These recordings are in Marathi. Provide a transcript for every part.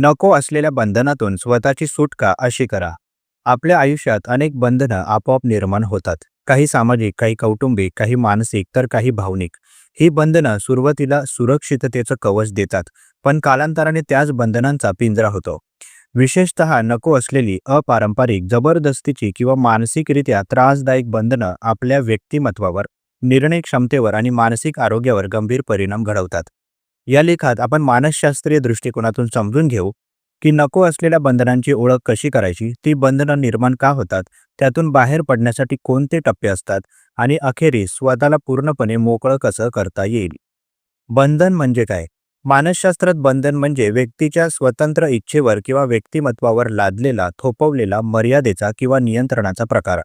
नको असलेल्या बंधनातून स्वतःची सुटका अशी करा. आपल्या आयुष्यात अनेक बंधनं आपोआप निर्माण होतात. काही सामाजिक काही कौटुंबिक काही मानसिक तर काही भावनिक. ही बंधनं सुरुवातीला सुरक्षिततेचं कवच देतात पण कालांतराने त्याच बंधनांचा पिंजरा होतो. विशेषत नको असलेली अपारंपरिक जबरदस्तीची किंवा मानसिकरित्या त्रासदायक बंधनं आपल्या व्यक्तिमत्वावर निर्णय क्षमतेवर आणि मानसिक आरोग्यावर गंभीर परिणाम घडवतात. या लेखात आपण मानसशास्त्रीय दृष्टिकोनातून समजून घेऊ की नको असलेल्या बंधनांची ओळख कशी करायची ती बंधनं निर्माण का होतात त्यातून बाहेर पडण्यासाठी कोणते टप्पे असतात आणि अखेरीस स्वतःला पूर्णपणे मोकळं कसं करता येईल? बंधन म्हणजे काय? मानसशास्त्रात बंधन म्हणजे व्यक्तीच्या स्वतंत्र इच्छेवर किंवा व्यक्तिमत्वावर लादलेला थोपवलेला मर्यादेचा किंवा नियंत्रणाचा प्रकार.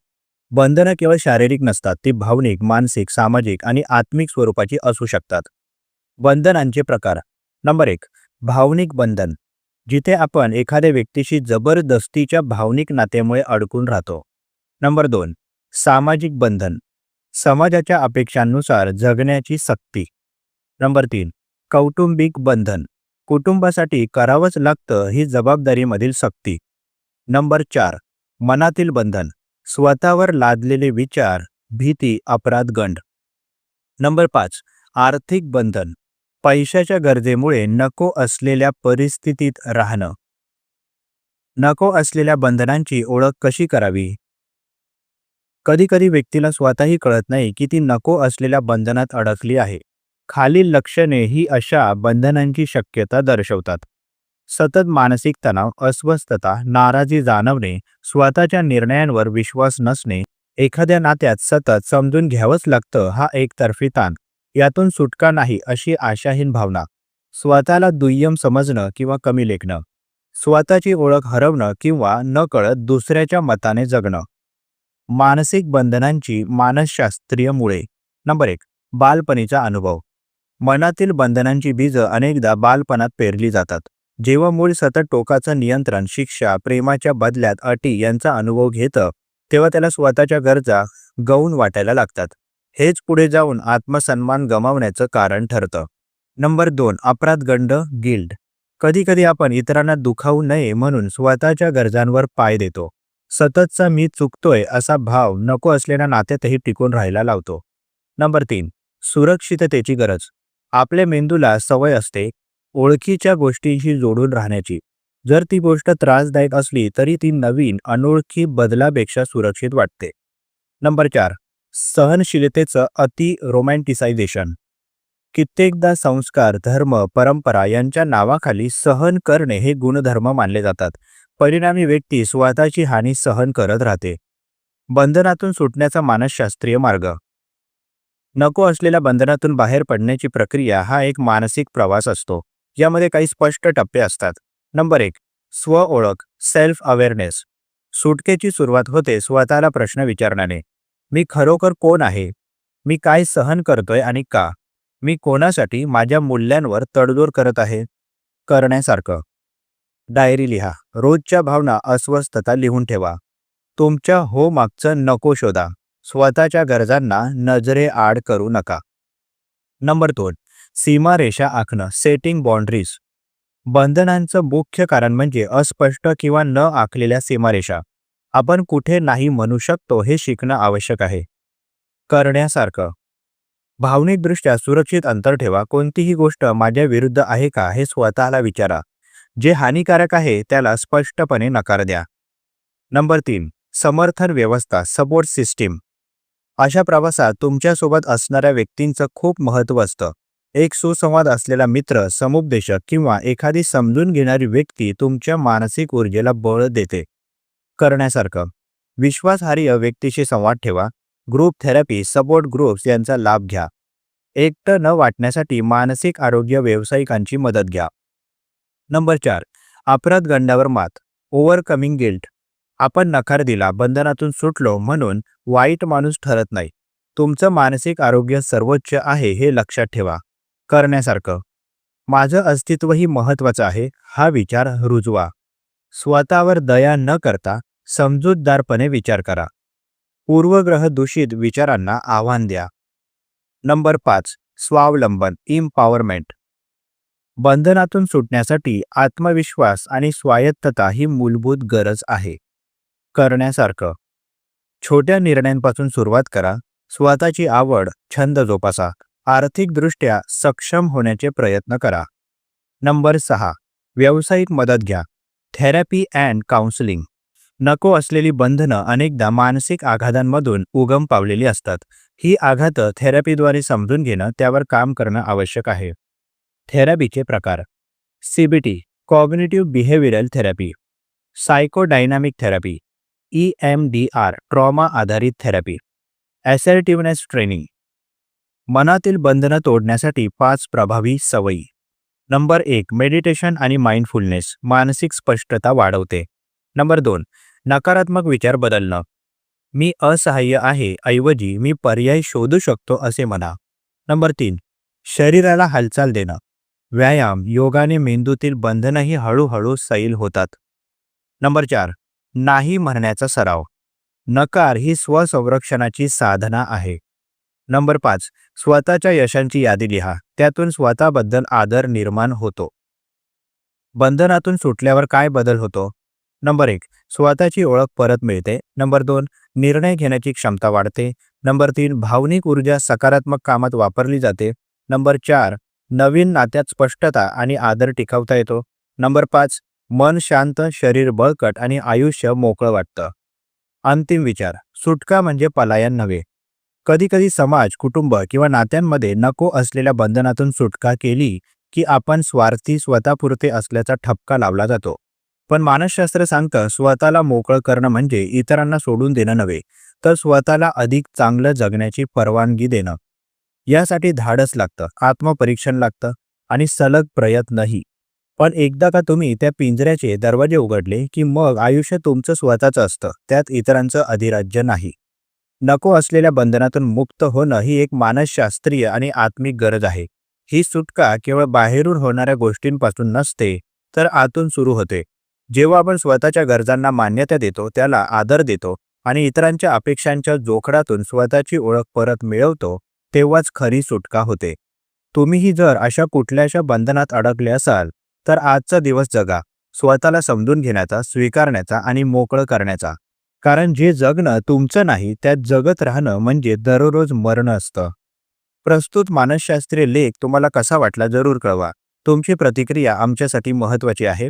बंधनं केवळ शारीरिक नसतात ती भावनिक मानसिक सामाजिक आणि आत्मिक स्वरूपाची असू शकतात. बंधनांचे प्रकार. नंबर एक भावनिक बंधन. जिथे आपण एखाद्या व्यक्तीशी जबरदस्तीच्या भावनिक नात्यामुळे अडकून राहतो. नंबर दोन सामाजिक बंधन. समाजाच्या अपेक्षांनुसार जगण्याची सक्ती. नंबर तीन कौटुंबिक बंधन. कुटुंबासाठी करावंच लागतं ही जबाबदारीमधील सक्ती. नंबर चार मनातील बंधन. स्वतःवर लादलेले विचार भीती अपराध गंड. नंबर पाच आर्थिक बंधन. पैशाच्या गरजेमुळे नको असलेल्या परिस्थितीत राहणं. नको असलेल्या बंधनांची ओळख कशी करावी? कधीकधी व्यक्तीला स्वतःही कळत नाही की ती नको असलेल्या बंधनात अडकली आहे. खालील लक्षणे ही अशा बंधनांची शक्यता दर्शवतात. सतत मानसिक तणाव अस्वस्थता नाराजी जाणवणे स्वतःच्या निर्णयांवर विश्वास नसणे एखाद्या नात्यात सतत समजून घ्यावंच लागतं हा एकतर्फी ताण. यातून सुटका नाही अशी आशाहीन भावना. स्वतःला दुय्यम समजणं किंवा कमी लेखणं. स्वतःची ओळख हरवणं किंवा न कळत दुसऱ्याच्या मताने जगणं. मानसिक बंधनांची मानसशास्त्रीय मुळे. नंबर एक बालपणीचा अनुभव. मनातील बंधनांची बीजं अनेकदा बालपणात पेरली जातात. जेव्हा मूळ सतत टोकाचं नियंत्रण शिक्षा प्रेमाच्या बदल्यात अटी यांचा अनुभव घेतं तेव्हा त्याला स्वतःच्या गरजा गौण वाटायला लागतात. हेच पुढे जाऊन आत्मसन्मान गमावण्याचं कारण ठरतं. नंबर दोन अपराधगंड गिल्ड. कधीकधी आपण इतरांना दुखावू नये म्हणून स्वतःच्या गरजांवर पाय देतो. सततचा मी चुकतोय असा भाव नको असलेल्या नात्यातही टिकून राहायला लावतो. नंबर तीन सुरक्षिततेची गरज. आपल्या मेंदूला सवय असते ओळखीच्या गोष्टींशी जोडून राहण्याची. जर ती गोष्ट त्रासदायक असली तरी ती नवीन अनोळखी बदलापेक्षा सुरक्षित वाटते. नंबर चार सहनशीलतेचं अति रोमॅन्टिसायझेशन कित्येकदा संस्कार धर्म परंपरा यांच्या नावाखाली सहन करणे हे गुणधर्म मानले जातात. परिणामी व्यक्ती स्वतःची हानी सहन करत राहते. बंधनातून सुटण्याचा मानसशास्त्रीय मार्ग. नको असलेल्या बंधनातून बाहेर पडण्याची प्रक्रिया हा एक मानसिक प्रवास असतो. यामध्ये काही स्पष्ट टप्पे असतात. नंबर एक स्व ओळख सेल्फ अवेअरनेस सुटकेची सुरुवात होते स्वतःला प्रश्न विचारण्याने. मी खरोखर कोण आहे? मी काय सहन करतोय आणि का? मी कोणासाठी माझ्या मूल्यांवर तडजोड करत आहे? करण्यासारखं. डायरी लिहा. रोजच्या भावना अस्वस्थता लिहून ठेवा. तुमच्या हो मागचं नको शोधा. स्वतःच्या गरजांना नजरे आड करू नका. नंबर दोन. सीमारेषा आखणं. सेटिंग बाउंड्रीज बंधनांचं मुख्य कारण म्हणजे अस्पष्ट किंवा न आखलेल्या सीमारेषा. आपण कुठे नाही म्हणू शकतो हे शिकणं आवश्यक आहे. करण्यासारखं. भावनिकदृष्ट्या सुरक्षित अंतर ठेवा. कोणतीही गोष्ट माझ्या विरुद्ध आहे का हे स्वतःला विचारा. जे हानिकारक आहे त्याला स्पष्टपणे नकार द्या. नंबर तीन. समर्थन व्यवस्था. Support system. अशा प्रवासात तुमच्यासोबत असणाऱ्या व्यक्तींचं खूप महत्त्व असतं. एक सुसंवाद असलेला मित्र समुपदेशक किंवा एखादी समजून घेणारी व्यक्ती तुमच्या मानसिक ऊर्जेला बळ देते. करण्यासारखं. विश्वासार्ह व्यक्तीशी संवाद ठेवा. ग्रुप थेरपी सपोर्ट ग्रुप्स यांचा लाभ घ्या. एकटं न वाटण्यासाठी मानसिक आरोग्य व्यावसायिकांची मदत घ्या. नंबर चार. अपराध गंडावर मात. Overcoming guilt. आपण नकार दिला बंधनातून सुटलो म्हणून वाईट माणूस ठरत नाही. तुमचं मानसिक आरोग्य सर्वोच्च आहे हे लक्षात ठेवा. करण्यासारखं. माझं अस्तित्वही महत्त्वाचं आहे हा विचार रुजवा. स्वतःवर दया न करता समजूतदारपणे विचार करा. पूर्वग्रह दूषित विचारांना आव्हान द्या. नंबर पाच स्वावलंबन इम्पॉवरमेंट बंधनातून सुटण्यासाठी आत्मविश्वास आणि स्वायत्तता ही मूलभूत गरज आहे. करण्यासारखं. छोट्या निर्णयांपासून सुरुवात करा. स्वतःची आवड छंद जोपासा. आर्थिकदृष्ट्या सक्षम होण्याचे प्रयत्न करा. नंबर सहा व्यावसायिक मदत घ्या. थेरपी अँड काउन्सिलिंग नको असलेली बंधनं अनेकदा मानसिक आघातांमधून उगम पावलेली असतात. ही आघातं थेरपीद्वारे समजून घेणं त्यावर काम करणं आवश्यक आहे. थेरपीचे प्रकार. CBT cognitive behavioural therapy. Psychodynamic therapy. E M D R trauma आधारित थेरपी. Assertiveness training. मनातील बंधनं तोडण्यासाठी पाच प्रभावी सवयी. नंबर एक मेडिटेशन आणि माइंडफुलनेस मानसिक स्पष्टता वाढवते. नंबर दोन नकारात्मक विचार बदलणं. मी असहाय्य आहे ऐवजी मी पर्याय शोधू शकतो असे म्हणा. नंबर तीन शरीराला हालचाल देणं. व्यायाम योगाने मेंदूतील बंधनही हळूहळू सैल होतात. नंबर चार नाही म्हणण्याचा सराव. नकार ही स्वसंरक्षणाची साधना आहे. नंबर पाच स्वतःच्या यशांची यादी लिहा. त्यातून स्वतःबद्दल आदर निर्माण होतो. बंधनातून सुटल्यावर काय बदल होतो? नंबर एक स्वतःची ओळख परत मिळते. नंबर दोन निर्णय घेण्याची क्षमता वाढते. नंबर तीन भावनिक ऊर्जा सकारात्मक कामात वापरली जाते. नंबर चार नवीन नात्यात स्पष्टता आणि आदर टिकवता येतो. नंबर पाच मन शांत शरीर बळकट आणि आयुष्य मोकळं वाटतं. अंतिम विचार सुटका म्हणजे पलायन नव्हे. कधीकधी समाज कुटुंब किंवा नात्यांमध्ये नको असलेल्या बंधनातून सुटका केली की आपण स्वार्थी स्वतःपुरते असल्याचा ठपका लावला जातो. पण मानसशास्त्र सांगतं स्वतःला मोकळं करणं म्हणजे इतरांना सोडून देणं नव्हे तर स्वतःला अधिक चांगलं जगण्याची परवानगी देणं. यासाठी धाडस लागतं आत्मपरीक्षण लागतं आणि सलग प्रयत्नही. पण एकदा का तुम्ही त्या पिंजऱ्याचे दरवाजे उघडले की मग आयुष्य तुमचं स्वतःचं असतं त्यात इतरांचं अधिराज्य नाही. नको असलेल्या बंधनातून मुक्त होणं ही एक मानसशास्त्रीय आणि आत्मिक गरज आहे. ही सुटका केवळ बाहेरून होणाऱ्या गोष्टींपासून नसते तर आतून सुरू होते. जेव्हा आपण स्वतःच्या गरजांना मान्यता देतो त्याला आदर देतो आणि इतरांच्या अपेक्षांच्या जोखडातून स्वतःची ओळख परत मिळवतो तेव्हाच खरी सुटका होते. तुम्हीही जर अशा कुठल्याशा बंधनात अडकले असाल तर आजचा दिवस जगा. स्वतःला समजून घेण्याचा स्वीकारण्याचा आणि मोकळं करण्याचा. कारण जे जगणं तुमचं नाही त्यात जगत राहणं म्हणजे दररोज मरणं असतं. प्रस्तुत मानसशास्त्रीय लेख तुम्हाला कसा वाटला जरूर कळवा. तुमची प्रतिक्रिया आमच्यासाठी महत्त्वाची आहे.